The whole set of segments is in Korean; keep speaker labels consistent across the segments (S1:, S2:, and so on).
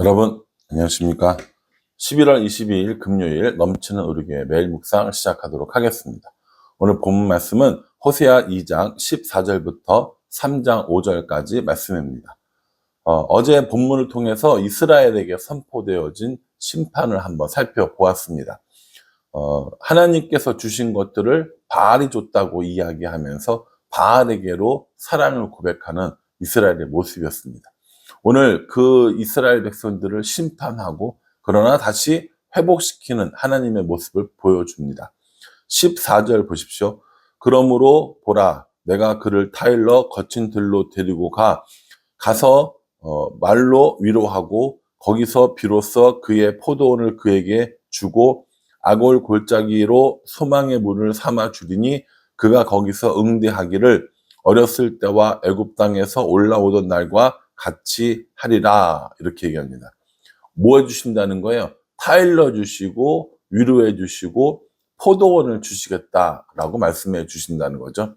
S1: 여러분 안녕하십니까? 11월 22일 금요일 넘치는 의료교회 매일 묵상 시작하도록 하겠습니다. 오늘 본 말씀은 호세아 2장 14절부터 3장 5절까지 말씀입니다. 어, 제 본문을 통해서 이스라엘에게 선포되어진 심판을 한번 살펴보았습니다. 어, 하나님께서 주신 것들을 바알이 줬다고 이야기하면서 바알에게로 사랑을 고백하는 이스라엘의 모습이었습니다 오늘 그 이스라엘 백성들을 심판하고 그러나 다시 회복시키는 하나님의 모습을 보여줍니다. 14절 보십시오. 그러므로 보라 내가 그를 타일러 거친 들로 데리고 가 가서 어, 말로 위로하고 거기서 비로소 그의 포도원을 그에게 주고 아골 골짜기로 소망의 문을 삼아 주리니 그가 거기서 응대하기를 어렸을 때와 애굽 땅에서 올라오던 날과 같이 하리라 이렇게 얘기합니다. 뭐 해주신다는 거예요? 타일러 주시고 위로해 주시고 포도원을 주시겠다라고 말씀해 주신다는 거죠.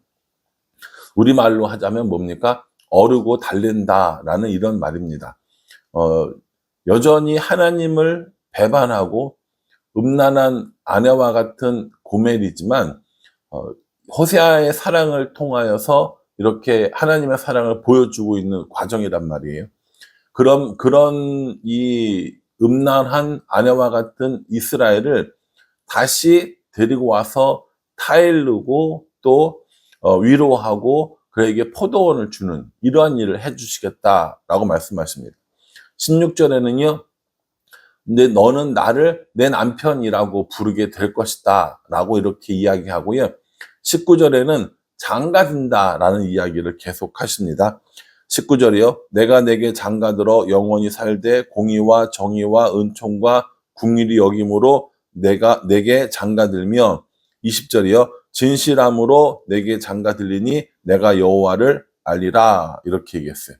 S1: 우리말로 하자면 뭡니까? 어르고 달랜다라는 이런 말입니다. 어, 여전히 하나님을 배반하고 음란한 아내와 같은 고멜이지만 어, 호세아의 사랑을 통하여서 이렇게 하나님의 사랑을 보여주고 있는 과정이란 말이에요. 그럼 그런 이 음란한 아내와 같은 이스라엘을 다시 데리고 와서 타일르고 또 어, 위로하고 그에게 포도원을 주는 이러한 일을 해주시겠다라고 말씀하십니다. 16절에는요, 근데 너는 나를 내 남편이라고 부르게 될 것이다 라고 이렇게 이야기하고요. 19절에는 장가든다라는 이야기를 계속 하십니다. 19절이요. 내가 내게 장가들어 영원히 살되 공의와 정의와 은총과 궁일이 여김으로 내가 내게 장가들며 20절이요. 진실함으로 내게 장가들리니 내가 여호와를 알리라 이렇게 얘기했어요.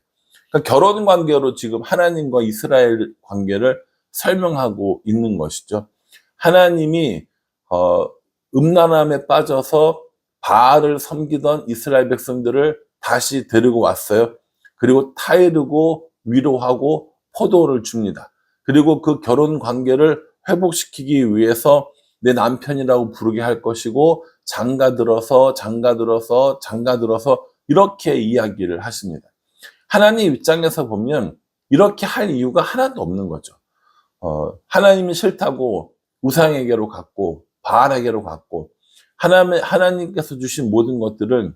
S1: 그러니까 결혼 관계로 지금 하나님과 이스라엘 관계를 설명하고 있는 것이죠. 하나님이 어, 음란함에 빠져서 바알을 섬기던 이스라엘 백성들을 다시 데리고 왔어요. 그리고 타이르고 위로하고 포도를 줍니다. 그리고 그 결혼 관계를 회복시키기 위해서 내 남편이라고 부르게 할 것이고 장가 들어서 장가 들어서 장가 들어서 이렇게 이야기를 하십니다. 하나님 입장에서 보면 이렇게 할 이유가 하나도 없는 거죠. 어, 하나님이 싫다고 우상에게로 갔고 바알에게로 갔고 하나님, 하나님께서 주신 모든 것들을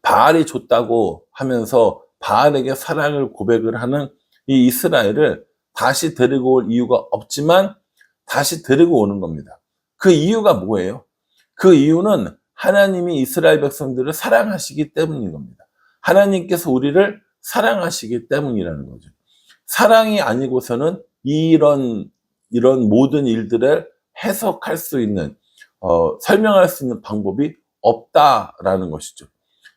S1: 바알이 줬다고 하면서 바알에게 사랑을 고백을 하는 이 이스라엘을 다시 데리고 올 이유가 없지만 다시 데리고 오는 겁니다. 그 이유가 뭐예요? 그 이유는 하나님이 이스라엘 백성들을 사랑하시기 때문인 겁니다. 하나님께서 우리를 사랑하시기 때문이라는 거죠. 사랑이 아니고서는 이런 이런 모든 일들을 해석할 수 있는 어, 설명할 수 있는 방법이 없다라는 것이죠.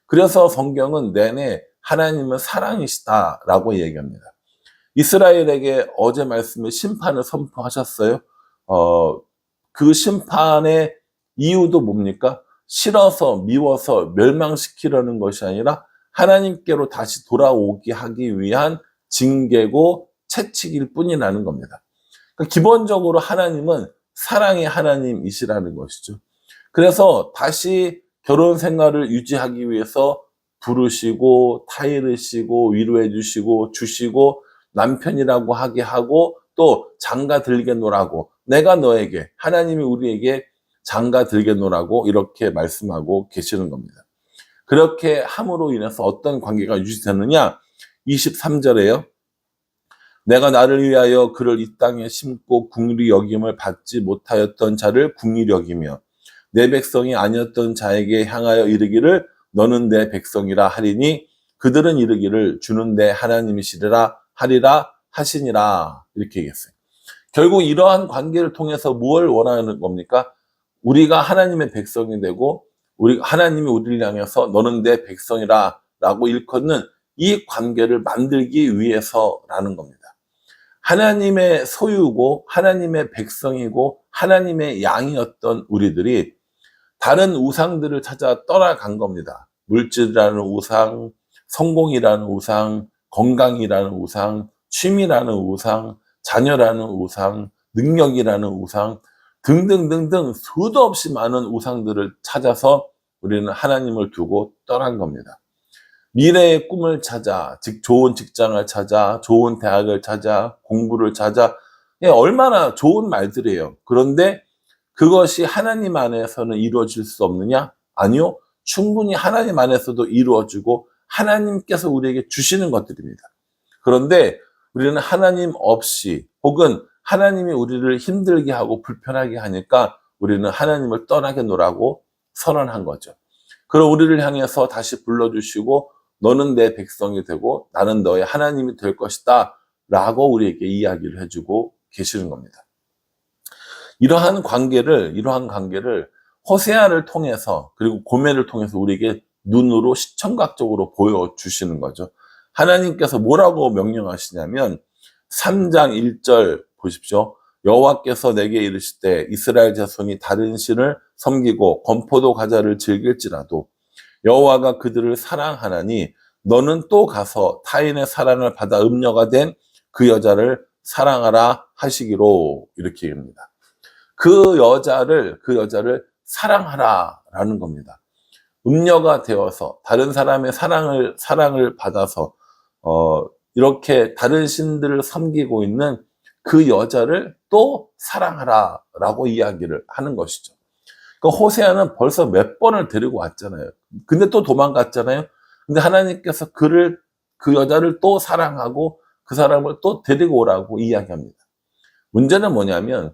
S1: 그래서 성경은 내내 하나님은 사랑이시다라고 얘기합니다. 이스라엘에게 어제 말씀에 심판을 선포하셨어요. 어, 그 심판의 이유도 뭡니까? 싫어서 미워서 멸망시키려는 것이 아니라 하나님께로 다시 돌아오게 하기 위한 징계고 채찍일 뿐이라는 겁니다. 그러니까 기본적으로 하나님은 사랑의 하나님이시라는 것이죠. 그래서 다시 결혼 생활을 유지하기 위해서 부르시고 타이르시고 위로해 주시고 주시고 남편이라고 하게 하고 또 장가 들게 노라고 내가 너에게 하나님이 우리에게 장가 들게 노라고 이렇게 말씀하고 계시는 겁니다. 그렇게 함으로 인해서 어떤 관계가 유지되느냐? 23절에요. 내가 나를 위하여 그를 이 땅에 심고 궁일이 여김을 받지 못하였던 자를 궁일이 여기며 내 백성이 아니었던 자에게 향하여 이르기를 너는 내 백성이라 하리니 그들은 이르기를 주는 내 하나님이시리라 하리라 하시니라 이렇게 얘기했어요. 결국 이러한 관계를 통해서 무엇을 원하는 겁니까? 우리가 하나님의 백성이 되고 우리 하나님이 우리를 향해서 너는 내 백성이라 라고 일컫는 이 관계를 만들기 위해서라는 겁니다. 하나님의 소유고 하나님의 백성이고 하나님의 양이었던 우리들이 다른 우상들을 찾아 떠나간 겁니다. 물질이라는 우상, 성공이라는 우상, 건강이라는 우상, 취미라는 우상, 자녀라는 우상, 능력이라는 우상 등등등등 수도 없이 많은 우상들을 찾아서 우리는 하나님을 두고 떠난 겁니다. 미래의 꿈을 찾아, 즉 좋은 직장을 찾아, 좋은 대학을 찾아, 공부를 찾아, 예, 얼마나 좋은 말들이에요. 그런데 그것이 하나님 안에서는 이루어질 수 없느냐? 아니요. 충분히 하나님 안에서도 이루어지고 하나님께서 우리에게 주시는 것들입니다. 그런데 우리는 하나님 없이 혹은 하나님이 우리를 힘들게 하고 불편하게 하니까 우리는 하나님을 떠나게 노라고 선언한 거죠. 그럼 우리를 향해서 다시 불러주시고 너는 내 백성이 되고 나는 너의 하나님이 될 것이다 라고 우리에게 이야기를 해주고 계시는 겁니다. 이러한 관계를 이러한 관계를 호세아를 통해서 그리고 고멜을 통해서 우리에게 눈으로 시청각적으로 보여주시는 거죠. 하나님께서 뭐라고 명령하시냐면 3장 1절 보십시오. 여호와께서 내게 이르실 때 이스라엘 자손이 다른 신을 섬기고 건포도 과자를 즐길지라도 여호와가 그들을 사랑하나니 너는 또 가서 타인의 사랑을 받아 음녀가 된 그 여자를 사랑하라 하시기로 이렇게 얘기합니다. 그 여자를 그 여자를 사랑하라라는 겁니다. 음녀가 되어서 다른 사람의 사랑을 사랑을 받아서 어 이렇게 다른 신들을 섬기고 있는 그 여자를 또 사랑하라라고 이야기를 하는 것이죠. 그 호세아는 벌써 몇 번을 데리고 왔잖아요. 근데 또 도망갔잖아요. 근데 하나님께서 그를 그 여자를 또 사랑하고 그 사람을 또 데리고 오라고 이야기합니다. 문제는 뭐냐면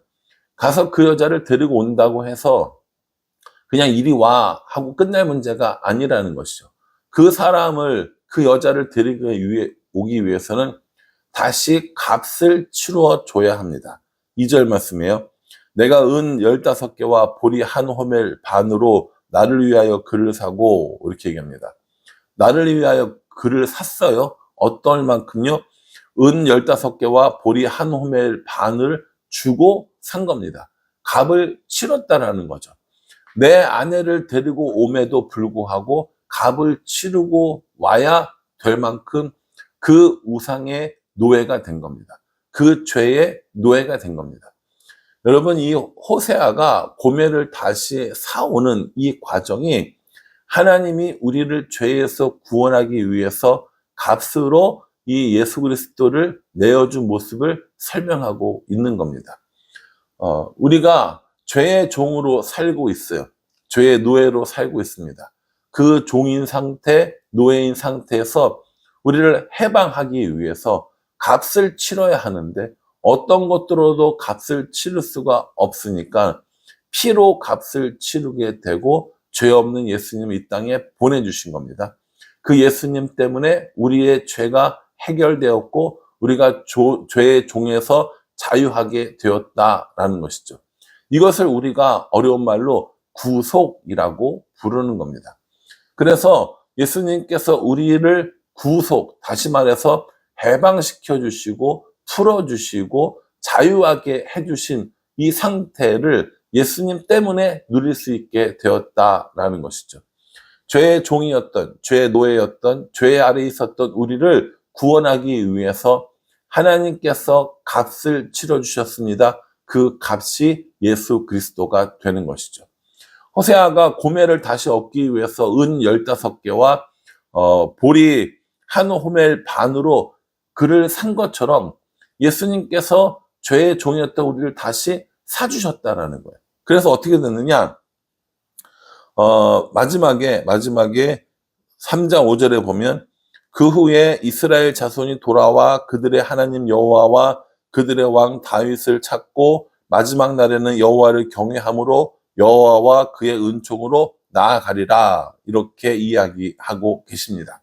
S1: 가서 그 여자를 데리고 온다고 해서 그냥 이리 와 하고 끝날 문제가 아니라는 것이죠. 그 사람을 그 여자를 데리고 오기 위해서는 다시 값을 치루어 줘야 합니다. 2절 말씀이에요. 내가 은 15개와 보리 한 호멜 반으로 나를 위하여 글을 사고 이렇게 얘기합니다. 나를 위하여 글을 샀어요. 어떨 만큼요? 은 15개와 보리 한 호멜 반을 주고 산 겁니다. 값을 치렀다라는 거죠. 내 아내를 데리고 옴에도 불구하고 값을 치르고 와야 될 만큼 그 우상의 노예가 된 겁니다. 그 죄의 노예가 된 겁니다. 여러분, 이 호세아가 고멜을 다시 사오는 이 과정이 하나님이 우리를 죄에서 구원하기 위해서 값으로 이 예수 그리스도를 내어준 모습을 설명하고 있는 겁니다. 어, 우리가 죄의 종으로 살고 있어요. 죄의 노예로 살고 있습니다. 그 종인 상태, 노예인 상태에서 우리를 해방하기 위해서 값을 치러야 하는데 어떤 것들로도 값을 치를 수가 없으니까 피로 값을 치르게 되고 죄 없는 예수님 이 땅에 보내주신 겁니다. 그 예수님 때문에 우리의 죄가 해결되었고 우리가 조, 죄의 종에서 자유하게 되었다라는 것이죠. 이것을 우리가 어려운 말로 구속이라고 부르는 겁니다. 그래서 예수님께서 우리를 구속, 다시 말해서 해방시켜 주시고 풀어 주시고 자유하게 해 주신 이 상태를 예수님 때문에 누릴 수 있게 되었다라는 것이죠. 죄의 종이었던, 죄의 노예였던, 죄 아래 있었던 우리를 구원하기 위해서 하나님께서 값을 치러 주셨습니다. 그 값이 예수 그리스도가 되는 것이죠. 호세아가 고멜을 다시 얻기 위해서 은 15개와 어, 보리 한 호멜 반으로 그를 산 것처럼 예수님께서 죄의 종이었던 우리를 다시 사주셨다라는 거예요. 그래서 어떻게 됐느냐? 어, 마지막에, 마지막에 3장 5절에 보면 그 후에 이스라엘 자손이 돌아와 그들의 하나님 여호와와 그들의 왕 다윗을 찾고 마지막 날에는 여호와를 경외함으로 여호와와 그의 은총으로 나아가리라 이렇게 이야기하고 계십니다.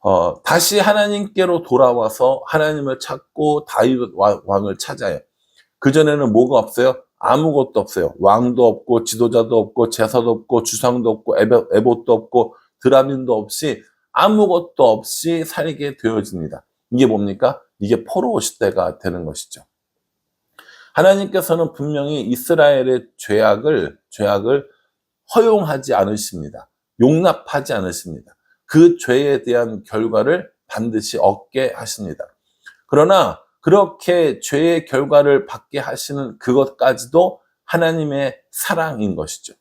S1: 어, 다시 하나님께로 돌아와서 하나님을 찾고 다윗 왕을 찾아요. 그전에는 뭐가 없어요? 아무것도 없어요. 왕도 없고, 지도자도 없고, 제사도 없고, 주상도 없고, 에봇도 없고, 드라민도 없이 아무것도 없이 살게 되어집니다. 이게 뭡니까? 이게 포로오 시대가 되는 것이죠. 하나님께서는 분명히 이스라엘의 죄악을, 죄악을 허용하지 않으십니다. 용납하지 않으십니다. 그 죄에 대한 결과를 반드시 얻게 하십니다. 그러나 그렇게 죄의 결과를 받게 하시는 그것까지도 하나님의 사랑인 것이죠.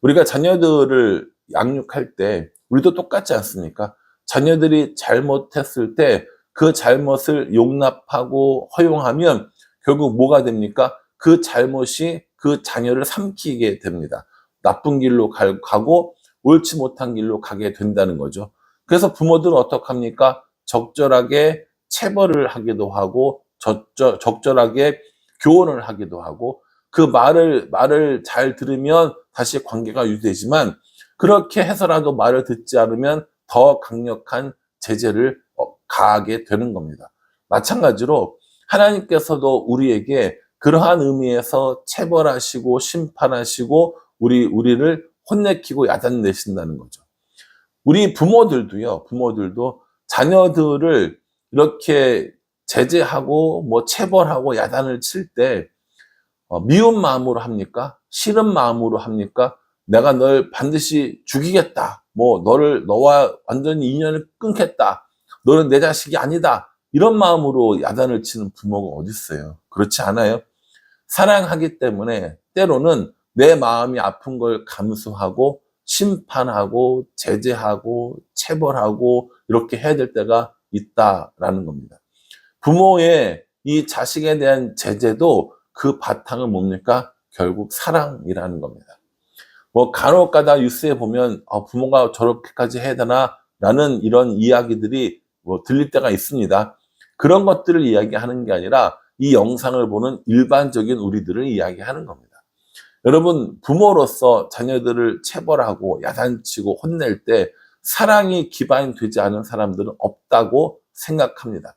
S1: 우리가 자녀들을 양육할 때 우리도 똑같지 않습니까? 자녀들이 잘못했을 때 그 잘못을 용납하고 허용하면 결국 뭐가 됩니까? 그 잘못이 그 자녀를 삼키게 됩니다. 나쁜 길로 갈- 가고 옳지 못한 길로 가게 된다는 거죠. 그래서 부모들은 어떡합니까? 적절하게 체벌을 하기도 하고 적절, 적절하게 교훈을 하기도 하고 그 말을 말을 잘 들으면 다시 관계가 유지되지만 그렇게 해서라도 말을 듣지 않으면 더 강력한 제재를 어, 가하게 되는 겁니다. 마찬가지로 하나님께서도 우리에게 그러한 의미에서 체벌하시고 심판하시고 우리 우리를 혼내키고 야단내신다는 거죠. 우리 부모들도요. 부모들도 자녀들을 이렇게 제재하고 뭐 체벌하고 야단을 칠때 어, 미운 마음으로 합니까? 싫은 마음으로 합니까? 내가 널 반드시 죽이겠다. 뭐 너를 너와 완전히 인연을 끊겠다. 너는 내 자식이 아니다. 이런 마음으로 야단을 치는 부모가 어디 있어요? 그렇지 않아요? 사랑하기 때문에 때로는 내 마음이 아픈 걸 감수하고 심판하고 제재하고 체벌하고 이렇게 해야 될 때가 있다라는 겁니다. 부모의 이 자식에 대한 제재도 그 바탕은 뭡니까? 결국 사랑이라는 겁니다. 뭐 간혹 가다 뉴스에 보면 아, 부모가 저렇게까지 해야 되나? 라는 이런 이야기들이 뭐 들릴 때가 있습니다. 그런 것들을 이야기하는 게 아니라 이 영상을 보는 일반적인 우리들을 이야기하는 겁니다. 여러분, 부모로서 자녀들을 체벌하고 야단치고 혼낼 때 사랑이 기반이 되지 않은 사람들은 없다고 생각합니다.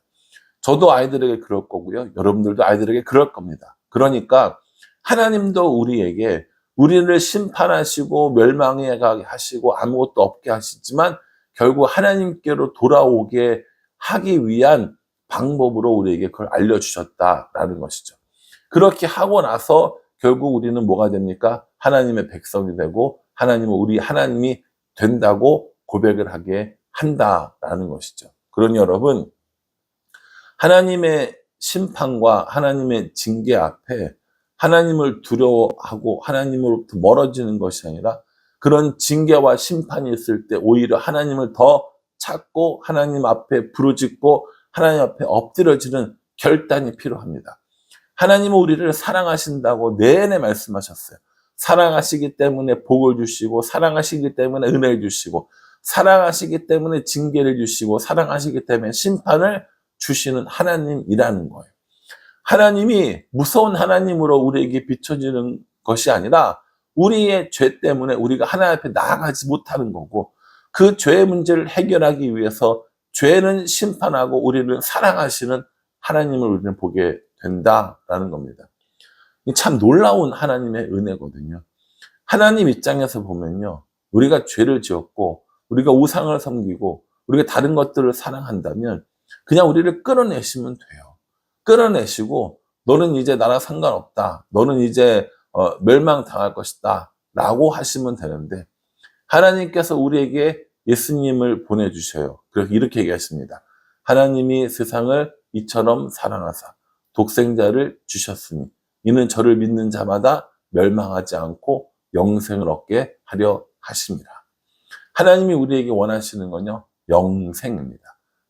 S1: 저도 아이들에게 그럴 거고요. 여러분들도 아이들에게 그럴 겁니다. 그러니까 하나님도 우리에게 우리를 심판하시고 멸망해 가게 하시고 아무것도 없게 하시지만 결국 하나님께로 돌아오게 하기 위한 방법으로 우리에게 그걸 알려주셨다라는 것이죠. 그렇게 하고 나서 결국 우리는 뭐가 됩니까? 하나님의 백성이 되고 하나님은 우리 하나님이 된다고 고백을 하게 한다라는 것이죠. 그러니 여러분 하나님의 심판과 하나님의 징계 앞에 하나님을 두려워하고 하나님으로부터 멀어지는 것이 아니라 그런 징계와 심판이 있을 때 오히려 하나님을 더 찾고 하나님 앞에 부르짖고 하나님 앞에 엎드려지는 결단이 필요합니다. 하나님은 우리를 사랑하신다고 내내 말씀하셨어요. 사랑하시기 때문에 복을 주시고 사랑하시기 때문에 은혜를 주시고 사랑하시기 때문에 징계를 주시고 사랑하시기 때문에 심판을 주시는 하나님이라는 거예요. 하나님이 무서운 하나님으로 우리에게 비춰지는 것이 아니라 우리의 죄 때문에 우리가 하나님 앞에 나아가지 못하는 거고 그 죄의 문제를 해결하기 위해서 죄는 심판하고 우리를 사랑하시는 하나님을 우리는 보게 된다라는 겁니다. 참 놀라운 하나님의 은혜거든요. 하나님 입장에서 보면요. 우리가 죄를 지었고 우리가 우상을 섬기고 우리가 다른 것들을 사랑한다면 그냥 우리를 끌어내시면 돼요. 끌어내시고 너는 이제 나랑 상관없다. 너는 이제 어, 멸망당할 것이다. 라고 하시면 되는데 하나님께서 우리에게 예수님을 보내주셔요. 그래서 이렇게 얘기하십니다. 하나님이 세상을 이처럼 사랑하사 독생자를 주셨으니 이는 저를 믿는 자마다 멸망하지 않고 영생을 얻게 하려 하십니다. 하나님이 우리에게 원하시는 건요, 영생입니다.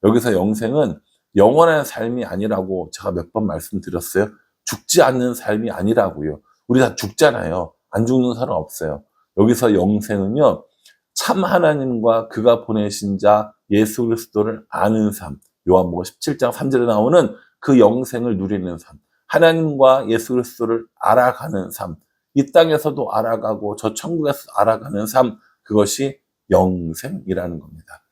S1: 여기서 영생은 영원한 삶이 아니라고 제가 몇 번 말씀드렸어요. 죽지 않는 삶이 아니라고요. 우리 다 죽잖아요. 안 죽는 사람 없어요. 여기서 영생은요, 참 하나님과 그가 보내신 자 예수 그리스도를 아는 삶. 요한복음 17장 3절에 나오는 그 영생을 누리는 삶. 하나님과 예수 그리스도를 알아가는 삶. 이 땅에서도 알아가고 저 천국에서 알아가는 삶. 그것이 영생이라는 겁니다.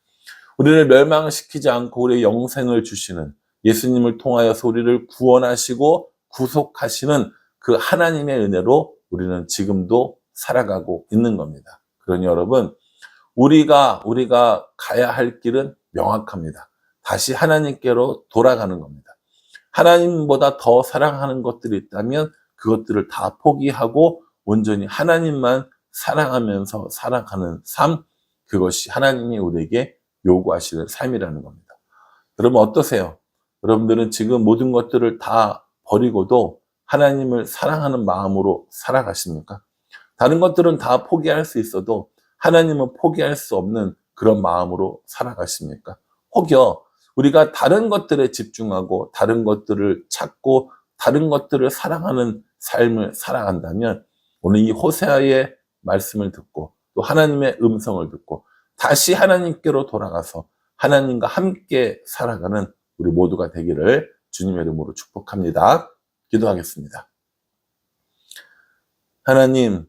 S1: 우리를 멸망시키지 않고 우리의 영생을 주시는 예수님을 통하여서 우리를 구원하시고 구속하시는 그 하나님의 은혜로 우리는 지금도 살아가고 있는 겁니다. 그러니 여러분, 우리가, 우리가 가야 할 길은 명확합니다. 다시 하나님께로 돌아가는 겁니다. 하나님보다 더 사랑하는 것들이 있다면 그것들을 다 포기하고 온전히 하나님만 사랑하면서 살아가는 삶, 그것이 하나님이 우리에게 요구하시는 삶이라는 겁니다. 여러분 어떠세요? 여러분들은 지금 모든 것들을 다 버리고도 하나님을 사랑하는 마음으로 살아가십니까? 다른 것들은 다 포기할 수 있어도 하나님은 포기할 수 없는 그런 마음으로 살아가십니까? 혹여 우리가 다른 것들에 집중하고 다른 것들을 찾고 다른 것들을 사랑하는 삶을 살아간다면 오늘 이 호세아의 말씀을 듣고 또 하나님의 음성을 듣고 다시 하나님께로 돌아가서 하나님과 함께 살아가는 우리 모두가 되기를 주님의 이름으로 축복합니다. 기도하겠습니다. 하나님,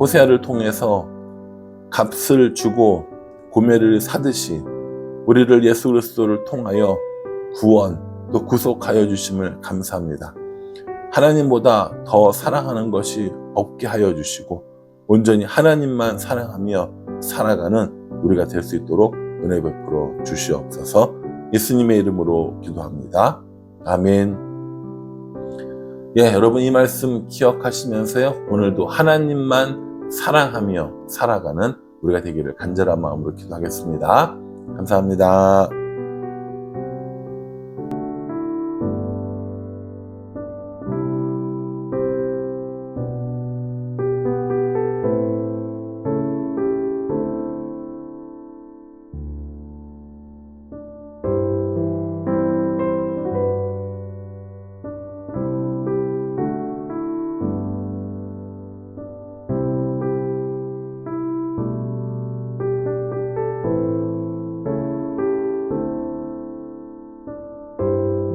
S1: 호세아를 통해서 값을 주고 고매를 사듯이 우리를 예수 그리스도를 통하여 구원 또 구속하여 주심을 감사합니다. 하나님보다 더 사랑하는 것이 없게 하여 주시고 온전히 하나님만 사랑하며 살아가는 우리가 될 수 있도록 은혜 베풀어 주시옵소서 예수님의 이름으로 기도합니다. 아멘. 예, 여러분 이 말씀 기억하시면서요. 오늘도 하나님만 사랑하며 살아가는 우리가 되기를 간절한 마음으로 기도하겠습니다. 감사합니다.